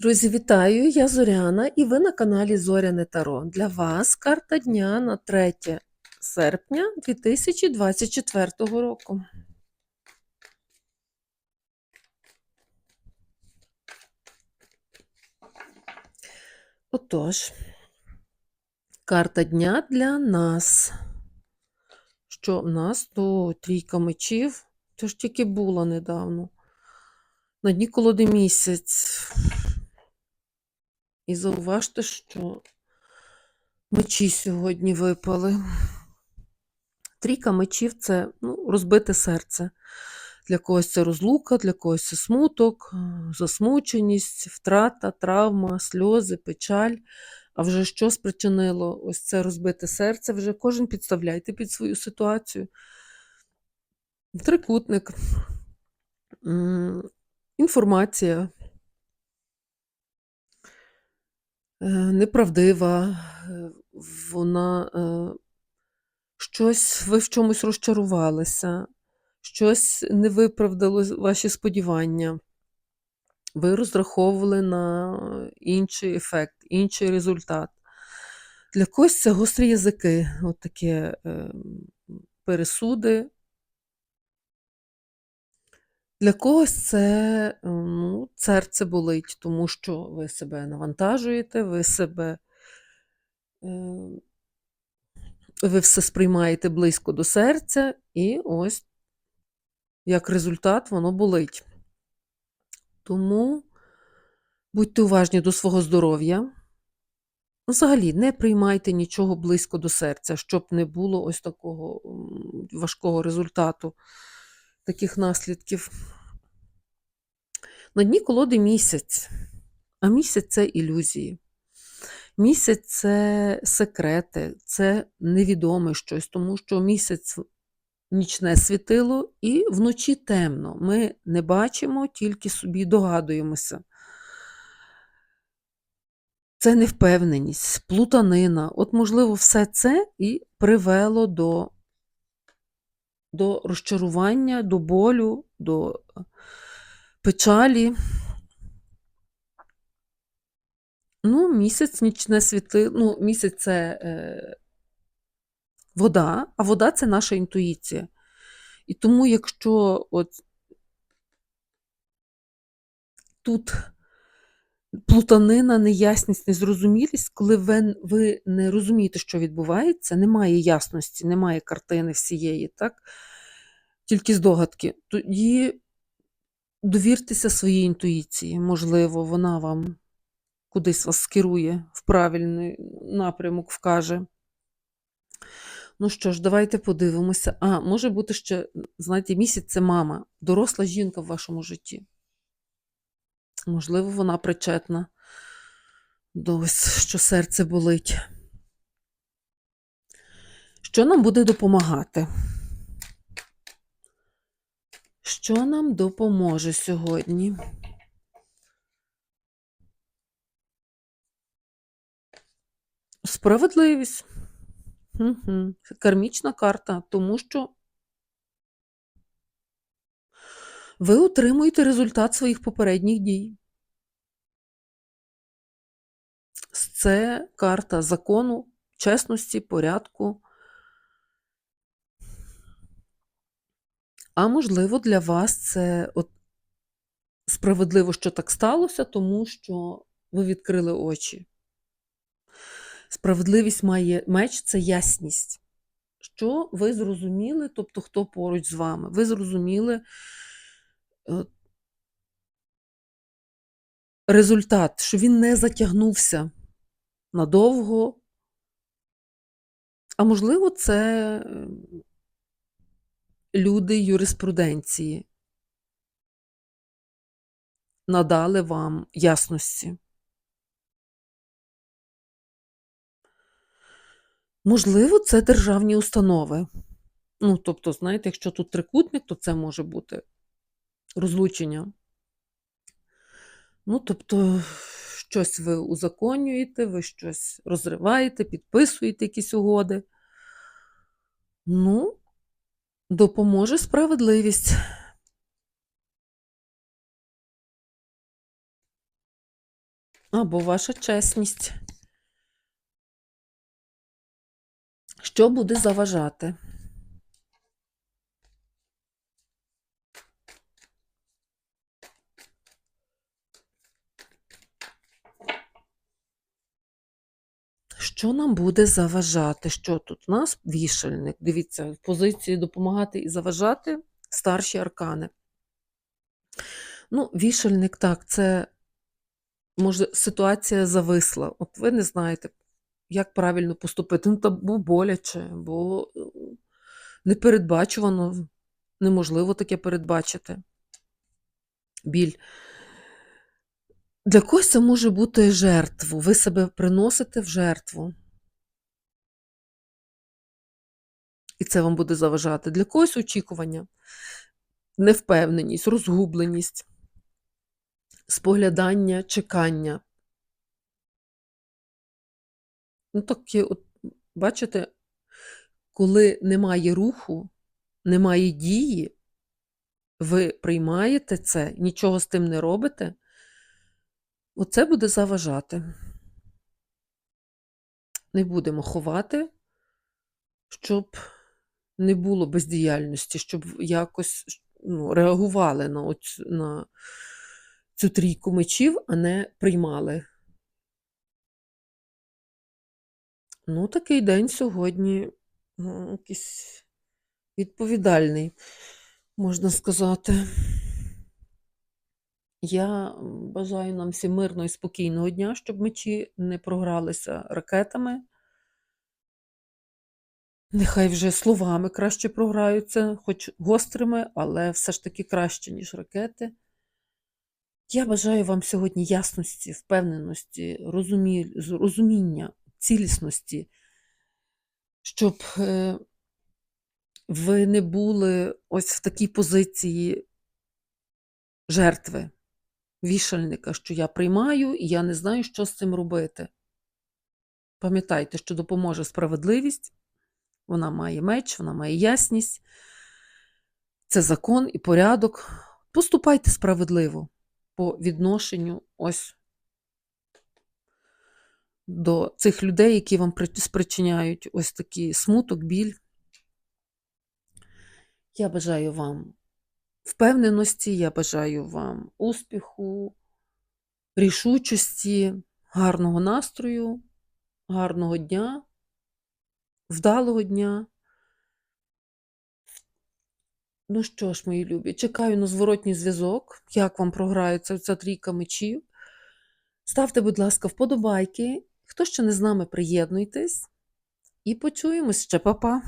Друзі, вітаю! Я Зоряна, і ви на каналі Зоряне Таро. Для вас карта дня на 3 серпня 2024 року. Отож, карта дня для нас. Що в нас? То трійка мечів. Це ж тільки була недавно. На дні колоди місяць. І зауважте, що мечі сьогодні випали. Трійка мечів це ну, розбите серце. Для когось це розлука, для когось це смуток, засмученість, втрата, травма, сльози, печаль. А вже що спричинило ось це розбите серце? Вже кожен підставляйте під свою ситуацію. Трикутник, інформація. Е, неправдива, е, вона е, щось ви в чомусь розчарувалися, щось не виправдало ваші сподівання. Ви розраховували на інший ефект, інший результат. Для когось це гострі язики, от таке пересуди. Для когось це ну, серце болить, тому що ви себе навантажуєте, ви себе ви все сприймаєте близько до серця, і ось, як результат, воно болить. Тому будьте уважні до свого здоров'я. Взагалі, не приймайте нічого близько до серця, щоб не було ось такого важкого результату, таких наслідків. На дні колоди місяць, а місяць це ілюзії. Місяць це секрети, це невідоме щось, тому що місяць нічне світило і вночі темно. Ми не бачимо, тільки собі догадуємося. Це невпевненість, плутанина. От, можливо, все це і привело до, до розчарування, до болю, до печалі. Ну, місяць нічне світи, ну, місяць це е, вода, а вода це наша інтуїція. І тому, якщо от тут плутанина, неясність, незрозумілість, коли ви, ви не розумієте, що відбувається, немає ясності, немає картини всієї, так? тільки здогадки, тоді довіртеся своїй інтуїції, можливо, вона вам кудись вас скерує в правильний напрямок, вкаже. Ну що ж, давайте подивимося. А, може бути ще, знаєте, місяць це мама, доросла жінка в вашому житті. Можливо, вона причетна до ось, що серце болить. Що нам буде допомагати? Що нам допоможе сьогодні? Справедливість. Угу. Кармічна карта, тому що ви отримуєте результат своїх попередніх дій. Це карта закону, чесності, порядку. А можливо, для вас це от справедливо, що так сталося, тому що ви відкрили очі. Справедливість має меч це ясність. Що ви зрозуміли, тобто хто поруч з вами? Ви зрозуміли результат, що він не затягнувся надовго. А можливо, це е, люди юриспруденції надали вам ясності. Можливо, це державні установи. Ну, тобто, знаєте, якщо тут трикутник, то це може бути розлучення. Ну, тобто, щось ви узаконюєте, ви щось розриваєте, підписуєте якісь угоди. Ну, допоможе справедливість. або ваша чесність. Що буде заважати? Що нам буде заважати? Що тут у нас? Вішальник. Дивіться, в позиції допомагати і заважати старші аркани. Ну, вішальник, так, це може ситуація зависла. От ви не знаєте, як правильно поступити. Ну, та бо боляче, бо е, непередбачувано, неможливо таке передбачити. Біль. Для когось це може бути жертву. Ви себе приносите в жертву. І це вам буде заважати. Для когось очікування, невпевненість, розгубленість, споглядання, чекання. Ну, такі, от, бачите, коли немає руху, немає дії, ви приймаєте це, нічого з тим не робите, оце буде заважати. Не будемо ховати, щоб не було бездіяльності, щоб якось ну, реагували на, оцю, на цю трійку мечів, а не приймали. Ну, такий день сьогодні ну, якийсь відповідальний, можна сказати. Я бажаю нам всім мирного і спокійного дня, щоб мечі не програлися ракетами. Нехай вже словами краще програються, хоч гострими, але все ж таки краще, ніж ракети. Я бажаю вам сьогодні ясності, впевненості, розумі... розуміння, цілісності, щоб е, ви не були ось в такій позиції жертви, вішальника, що я приймаю і я не знаю, що з цим робити. Пам'ятайте, що допоможе справедливість, вона має меч, вона має ясність, це закон і порядок. Поступайте справедливо по відношенню ось до цих людей, які вам спричиняють ось такий смуток, біль. Я бажаю вам впевненості, я бажаю вам успіху, рішучості, гарного настрою, гарного дня, вдалого дня. Ну що ж, мої любі, чекаю на зворотній зв'язок, як вам програється ця трійка мечів. Ставте, будь ласка, вподобайки. Хто ще не з нами, приєднуйтесь і почуємось ще, Па-па!